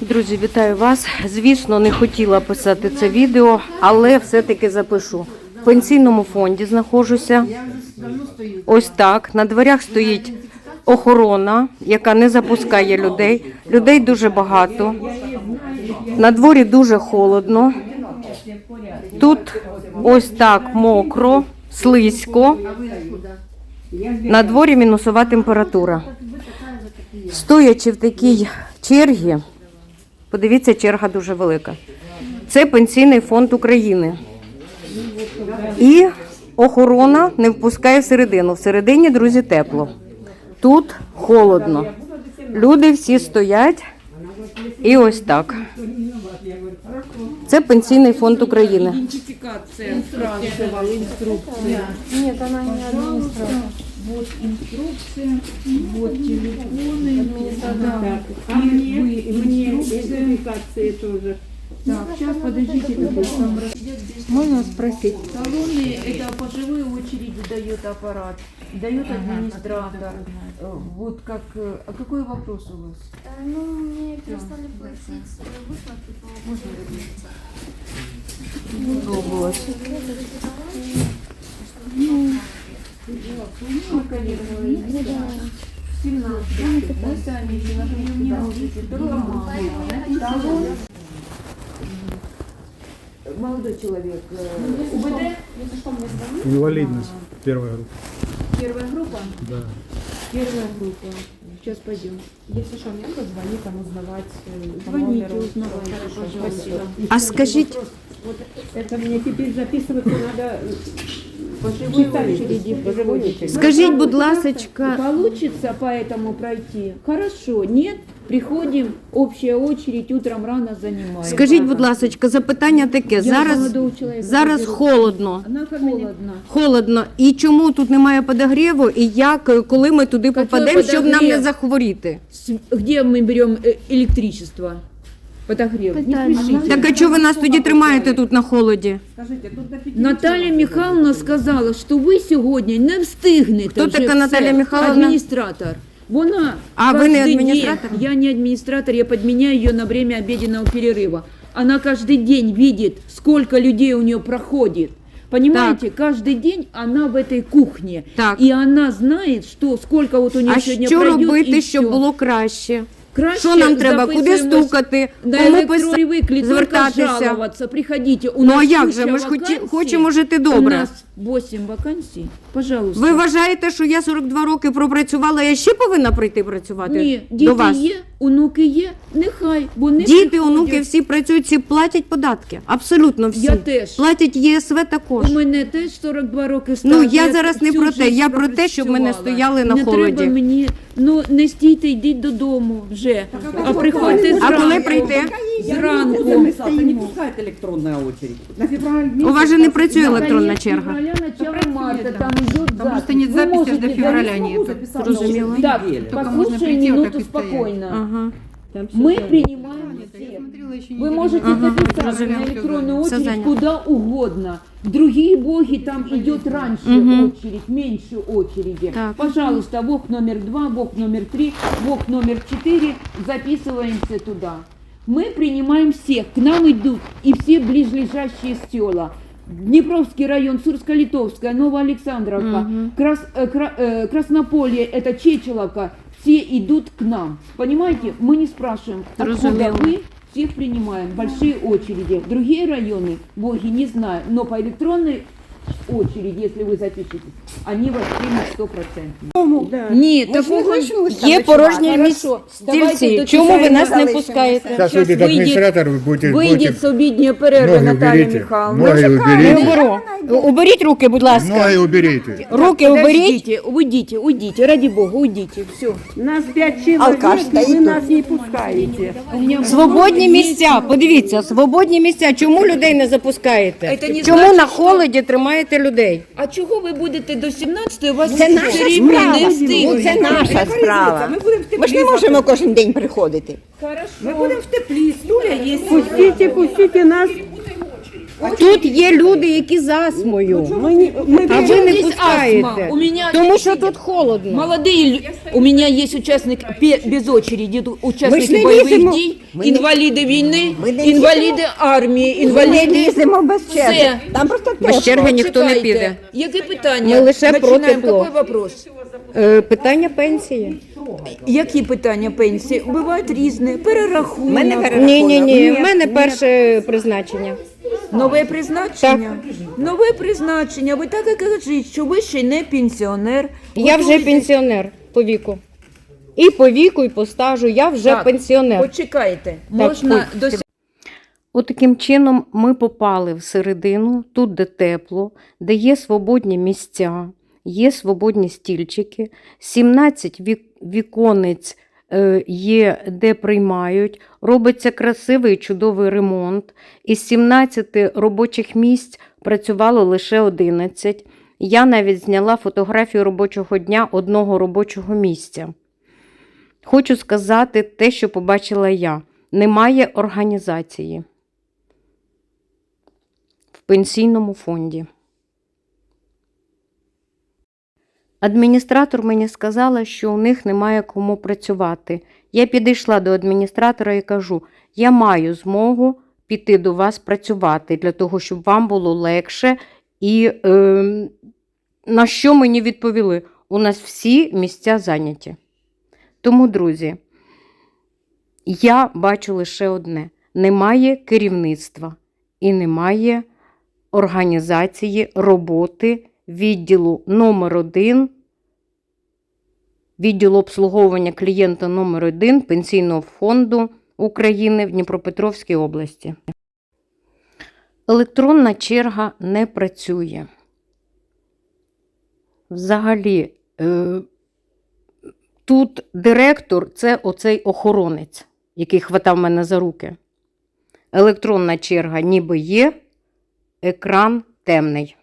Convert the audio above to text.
Друзі, вітаю вас. Звісно, не хотіла писати це відео, але все-таки запишу. В пенсійному фонді знаходжуся. Ось так. На дверях стоїть охорона, яка не запускає людей. Людей дуже багато. На дворі дуже холодно. Тут ось так мокро, слизько. На дворі мінусова температура. Стоячи в такій чергі, подивіться, черга дуже велика. Це Пенсійний фонд України. І охорона не впускає всередину. Всередині, друзі, тепло. Тут холодно. Люди всі стоять. І ось так. Це Пенсійний фонд України. Идентификация сразу, инструкция. Нет, она не. Вот инструкция, вот телефоны. Да. А мне, мне идентификации тоже. Так, сейчас подождите. Можно спросить? Талоны это по живой очереди дает аппарат, дает администратор. Э, Вот как, э, а какой вопрос у вас? Э, Ну, мне перестали платить выплаты по можно Сколько Молодой человек. Э, ну, УБД? Если мне звонит. Инвалидность. Первая группа. Первая группа? Да. Первая группа. Сейчас пойдем. Если что, мне позвони там узнавать. Э, Звоните, узнавайте. Спасибо. А скажите... Вот это мне теперь записываться надо э, По живой читать. очереди. По живой очереди. скажіть, будь ласочка, Получится поэтому пройти? Хорошо. Нет? Приходим, общая очередь, утром рано занимаем. скажіть, будь ласочка, запитання таке. Я Зараз, молодого человека зараз заберу. холодно. Она холодно. Холодно. І чому тут немає подогріву, і як, е, коли ми туди Какой попадемо, щоб нам не подогрев? захворіти? С- Где мы берем э, электричество? Подогрев. Не Питание. спешите. Так а чого ви нас тоді тримаєте тут на холоді? Скажите, тут до пяти Наталя Михайловна сказала, що ви сьогодні не встигнете. Хто вже така все. Наталя Михайловна? Адміністратор. Вона А, ви не каждый администратор? день- я не администратор, я подменяю ее на время обеденного перерыва. Она каждый день видит, сколько людей у нее проходит. Понимаете, каждый день она в этой кухне. Так. И она знает, что сколько вот у нее А сегодня що пройдет, робити, и щоб всё. було краще? Краще Що нам треба? Куди записуємось стукати? На Кому електронний писати? виклик, звертатися? жалуватися. приходіть, у Ну а як же? Ми ж хоті- вакансій. хочемо жити У добре. нас 8 вакансій. Пожалуйста. Ви вважаєте, що я 42 роки пропрацювала, я ще повинна прийти працювати Ні, до діти вас? є, онуки є, нехай, бо не Діти, приходять. онуки, всі працюють, всі платять податки. Абсолютно всі. Я теж. Платять ЄСВ також. У мене теж 42 роки стажу. Ну, я зараз не всю про те, життя я про те, щоб ми не пропрацювала. стояли на не холоді. треба мені, ну не стійте, йдіть додому вже. А приходьте А коли прийти? Зранку. записаться, не пускает электронная очередь. На февраль месяц. У вас же не працює електронна черга. февраля, марта, там идет Там просто запись. нет записи аж до февраля залезть- нет. записаться Зрозуміло. Две Так, недели. Только можно послушай прийти, вот минуту так и стоять. спокойно. Ага. Мы принимаем всех. Вы можете Ага, записаться разумею. на электронную Всё очередь занято. куда угодно. Другие боги там идет раньше Мгм. очередь, меньше очереди. Так. Пожалуйста, бог номер два, бог номер три, бог номер четыре, записываемся туда. Мы принимаем всех, к нам идут и все ближайшие села. Днепровский район, Сурско-Литовская, Новоалександровка, Мгм. Крас- э, Кра- э, Краснополье, это Чечеловка, все идут к нам. Понимаете, мы не спрашиваем, откуда вы, всех принимаем, большие очереди. Другие районы, боги, не знаю, но по электронной очереди, если вы запишетесь, они вас примут 100%. Ні, такого Є порожні Хорошо, місця. давайте Стільці. до Чому ви нас не часу пускаєте? Сейчас Щас выйдет выйдет- администратор, вы будете, Вийдіть будете з обідньої перерви, ноги Наталя уберите, Михайловна. ноги Не уберите, уберу. Уберіть руки, будь ласка. ноги уберите. Руки уберіть. Подождите, уйдите, уйдите, ради бога, уйдите, все. Нас пять человек, и вы нас не пускаете. У меня Свободні місця. Подивіться, свободні місця. Чому людей не запускаєте? Це не Чому значить, на холоді тримаєте людей? А чого ви будете до 17-ї? У вас Це наша все рівно справа. не це наша справа. Ми будемо в теплі. Ми ж не можемо кожен день приходити. Ми будемо в теплі. Стуля є. Пустіть, пустіть нас. Тут є люди, які з астмою, Ми, не- ми а ви Причем не здесь пускаєте. астма? У меня Тому здесь що сидят тут холодно. Молодые, лю- у меня есть участник пе- без очереди, ду- Мы ж участники не боевых лезем. дій, Мы не- інваліди війни, Ми не інваліди армії, Ми не інваліди. ліземо без черги. Все. Там просто Без тепло. черги ніхто не Чекайте, піде. Яке питання? Ми лише про Починаємо. тепло. Какой вопрос? Е, Питання пенсії. Які питання пенсії? Бувають різні. Перерахунок. Мене перерахунок. Ні, ні, ні. В мене перше призначення. Нове призначення? Нове призначення. Ви так і кажіть, що ви ще не пенсіонер. Я вже Готуєтесь- пенсіонер по віку. І по віку, і по стажу. Я вже Так, пенсіонер. Почекайте. Можна до Отаким чином ми попали всередину, тут де тепло, де є свободні місця, є свободні стільчики, 17 вік- віконець є, де приймають, робиться красивий чудовий ремонт. Із 17 робочих місць працювало лише 11. Я навіть зняла фотографію робочого дня одного робочого місця. Хочу сказати те, що побачила я. Немає організації в пенсійному фонді. Адміністратор мені сказала, що у них немає кому працювати. Я підійшла до адміністратора і кажу: я маю змогу піти до вас працювати для того, щоб вам було легше. І е, на що мені відповіли? У нас всі місця зайняті. Тому, друзі, я бачу лише одне: немає керівництва і немає організації роботи відділу номер 1 відділу обслуговування клієнта номер 1 Пенсійного фонду України в Дніпропетровській області. Електронна черга не працює. Взагалі, е, тут директор це оцей охоронець, який хватав мене за руки. Електронна черга ніби є, екран темний.